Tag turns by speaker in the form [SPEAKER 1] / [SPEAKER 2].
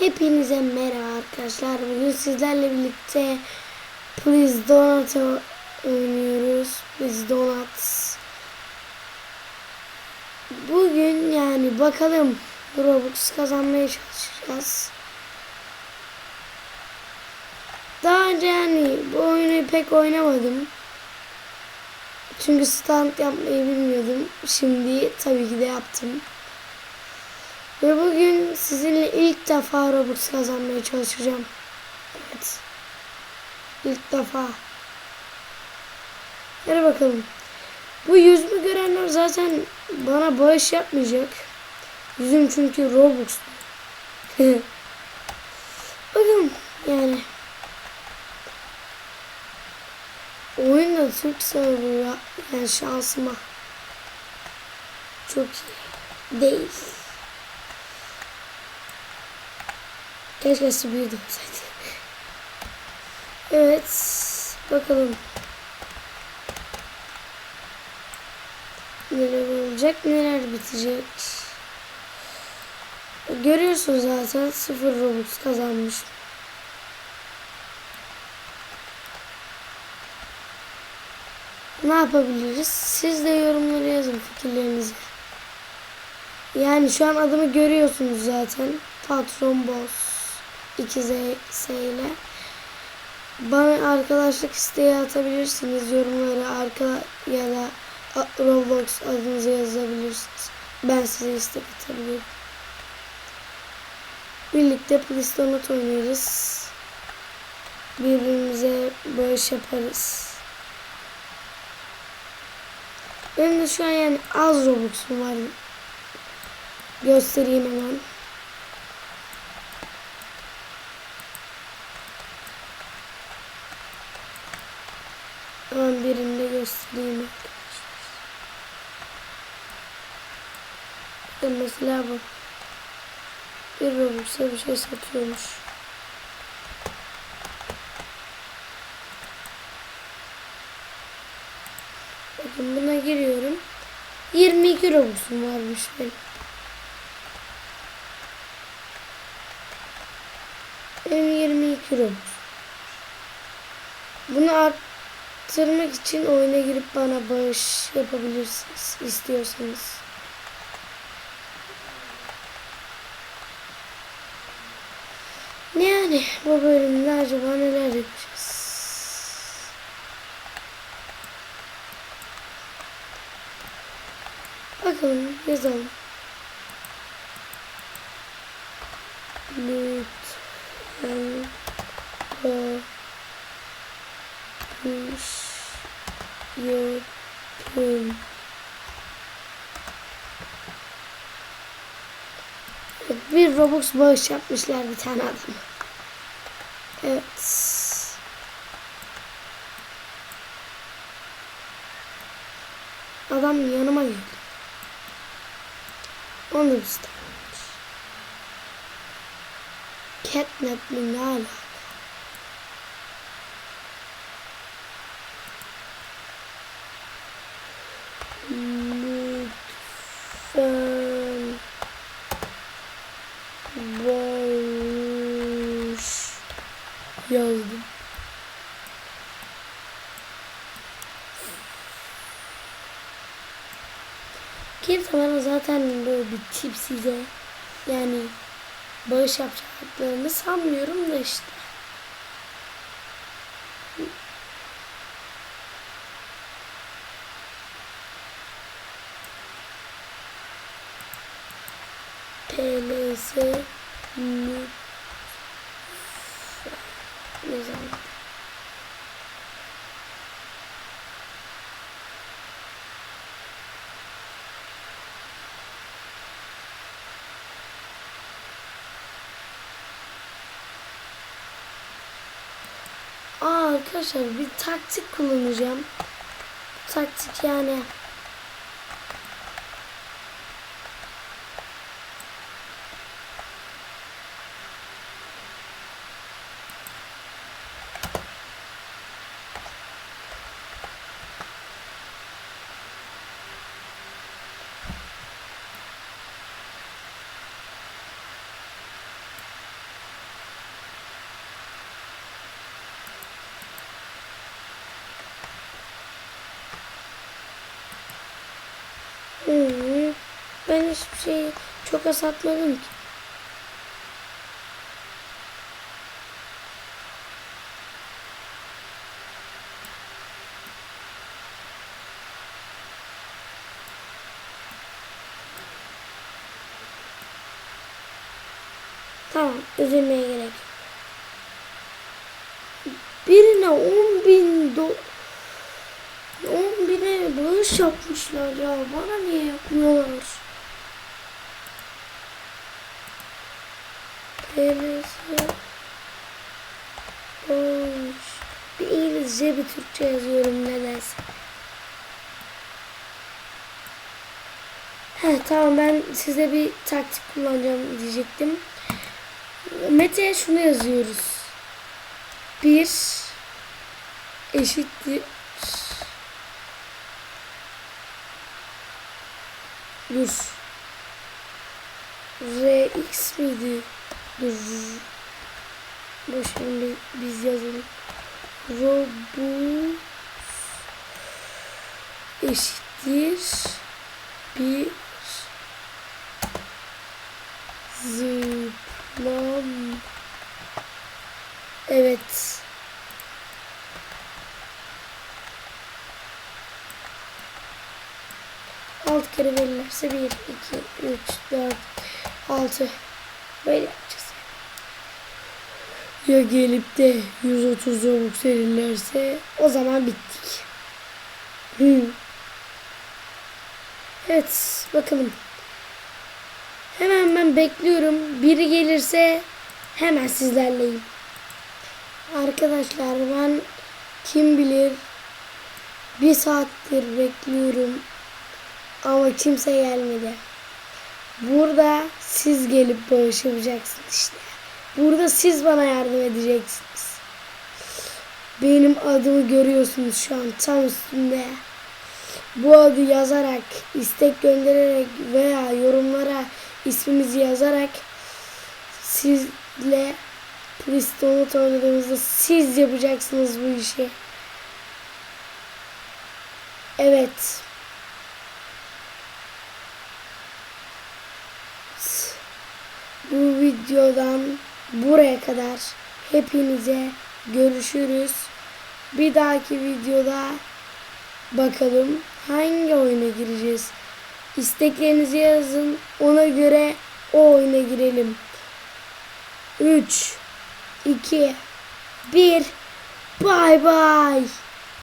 [SPEAKER 1] Hepinize merhaba arkadaşlar. Bugün sizlerle birlikte Please Donut oynuyoruz. Please Donuts. Bugün yani bakalım Robux kazanmaya çalışacağız. Daha önce yani bu oyunu pek oynamadım. Çünkü stand yapmayı bilmiyordum. Şimdi tabii ki de yaptım. Ve bugün sizinle ilk defa Robux kazanmaya çalışacağım. Evet. İlk defa. Hadi bakalım. Bu yüzümü görenler zaten bana bağış yapmayacak. Yüzüm çünkü Robux. Bakın yani. Oyunda Türk server ya. Yani şansıma. Çok iyi. Değil. Keşke Sibir'de olsaydı. Evet. Bakalım. Neler olacak, neler bitecek. Görüyorsunuz zaten sıfır Robux kazanmış. Ne yapabiliriz? Siz de yorumlara yazın fikirlerinizi. Yani şu an adımı görüyorsunuz zaten. Patron Boss 2Z ile. Bana arkadaşlık isteği atabilirsiniz. Yorumlara arka ya da Roblox adınızı yazabilirsiniz. Ben size istek atabilirim. Birlikte Plistonut oynarız. Birbirimize bağış yaparız. Benim de şu an yani az Robux'um var. Göstereyim hemen. Hemen birinde göstereyim. Bakın mesela bu. Bir Robux'a bir şey satıyormuş. Bakın buna giriyorum. 22 Robux'um varmış benim. Benim 22 Robux. Bunu arttırmak için oyuna girip bana bağış yapabilirsiniz istiyorsanız. Yani bu bölümde acaba neler yapacağız? Bakalım yazalım. Lütfen bağış yapın. Bir Robux bağış yapmışlar bir tane adam. Evet. Adam yanıma geldi. Onu da istememiş. Catnap ne alaka? Lütfen bağış yazdım. Kimse bana zaten böyle bir tip size yani bağış yapacaklarını sanmıyorum da işte. PLS Aa arkadaşlar bir taktik kullanacağım. Taktik yani Ben hiçbir şeyi çok az atmadım ki. Tamam, üzülmeye gerek. Birine 10 bin do 10 bine bağış yapmışlar ya. Bana niye yapmıyorlar? Bağış. Bir İngilizce bir Türkçe yazıyorum nedense. He tamam ben size bir taktik kullanacağım diyecektim. Mete'ye şunu yazıyoruz. Bir eşittir Dur. Rx miydi? Dur. Dur şimdi biz yazalım. Robux eşittir bir zıplam Evet. Alt kere verirlerse 1, 2, 3, 4, 6. Böyle yapacağız. Ya gelip de 130 robux verirlerse o zaman bittik. Hmm. Evet bakalım. Hemen ben bekliyorum. Biri gelirse hemen sizlerleyim. Arkadaşlar ben kim bilir bir saattir bekliyorum. Ama kimse gelmedi. Burada siz gelip bağış yapacaksınız işte. Burada siz bana yardım edeceksiniz. Benim adımı görüyorsunuz şu an tam üstünde. Bu adı yazarak, istek göndererek veya yorumlara ismimizi yazarak sizle Pristonut oynadığımızda siz yapacaksınız bu işi. Evet. Bu videodan buraya kadar hepinize görüşürüz. Bir dahaki videoda bakalım hangi oyuna gireceğiz. İsteklerinizi yazın. Ona göre o oyuna girelim. 3 2 1 Bay bay.